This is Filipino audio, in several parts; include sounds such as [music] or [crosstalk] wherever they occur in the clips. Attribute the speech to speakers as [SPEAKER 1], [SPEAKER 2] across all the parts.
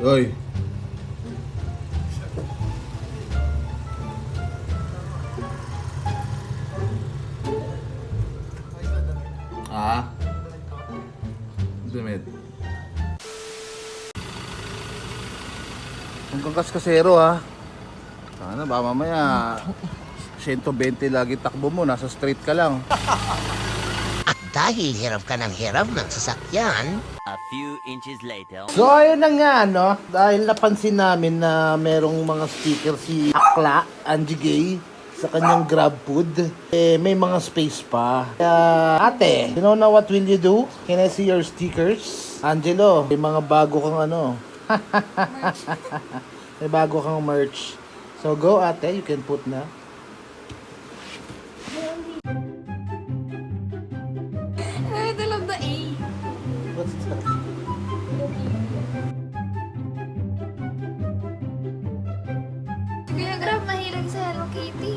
[SPEAKER 1] Hoy. Ah? Damit. Ang kakas kasero ha. Sana ba mamaya 120 lagi takbo mo, nasa street ka lang.
[SPEAKER 2] At dahil hirap ka ng hirap ng sasakyan,
[SPEAKER 3] few inches later.
[SPEAKER 1] So ayun na nga no, dahil napansin namin na merong mga sticker si Akla, Angie Gay, sa kanyang grab food, eh, may mga space pa. Kaya ate, you know na what will you do? Can I see your stickers? Angelo, may mga bago kang ano. [laughs] may bago kang merch. So go ate, you can put na.
[SPEAKER 4] Kuya Grab, mahilig sa Hello Kitty.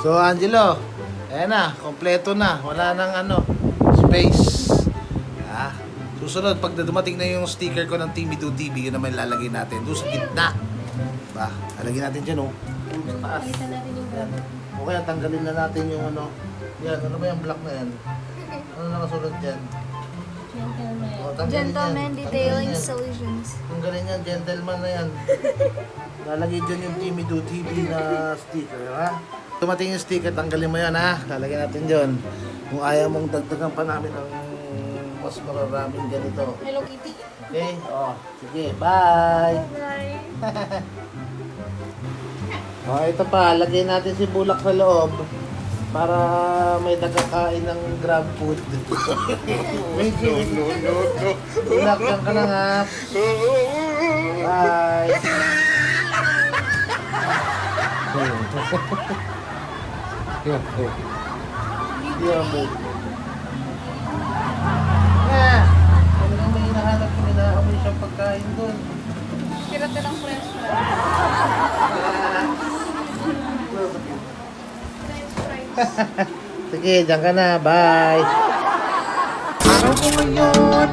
[SPEAKER 1] So Angelo, ayan na, kompleto na. Wala nang ano, space. Ah, susunod, pag dumating na yung sticker ko ng Timmy 2 TV, yun naman lalagay natin. Doon sa gitna. Ba, lalagay natin dyan oh. Sa taas.
[SPEAKER 4] Palitan natin yung grab.
[SPEAKER 1] O kaya tanggalin na natin yung ano. Yan, ano ba yung black na yan? Ano nakasulat dyan?
[SPEAKER 4] Gentleman.
[SPEAKER 1] Tanggalin
[SPEAKER 4] Gentleman
[SPEAKER 1] yan.
[SPEAKER 4] Detailing
[SPEAKER 1] yan.
[SPEAKER 4] Solutions.
[SPEAKER 1] Tanggalin yan, gentleman na yan. [laughs] Lalagay dyan yung Timmy 2 TV na sticker, ha? Tumating yung sticker, tanggalin mo yan, ha? Lalagyan natin dyan. Kung ayaw mong dagdagan pa namin ng mas mararaming ganito.
[SPEAKER 4] Hello Kitty.
[SPEAKER 1] Okay? Oh, sige, bye!
[SPEAKER 4] Bye. [laughs]
[SPEAKER 1] Oh, ito pa, lagay natin si Bulak sa loob para may nagkakain ng grab food. wait. No, no, no, Bulak, yan ka lang ha. Bye! Yan, babe. Nga! Talagang may hinahanap ko, hinaamoy siyang pagkain doon.
[SPEAKER 4] Tira-tirang french fries. French fries.
[SPEAKER 1] Sige, dyan ka na. Bye!
[SPEAKER 2] araw ko ngayon,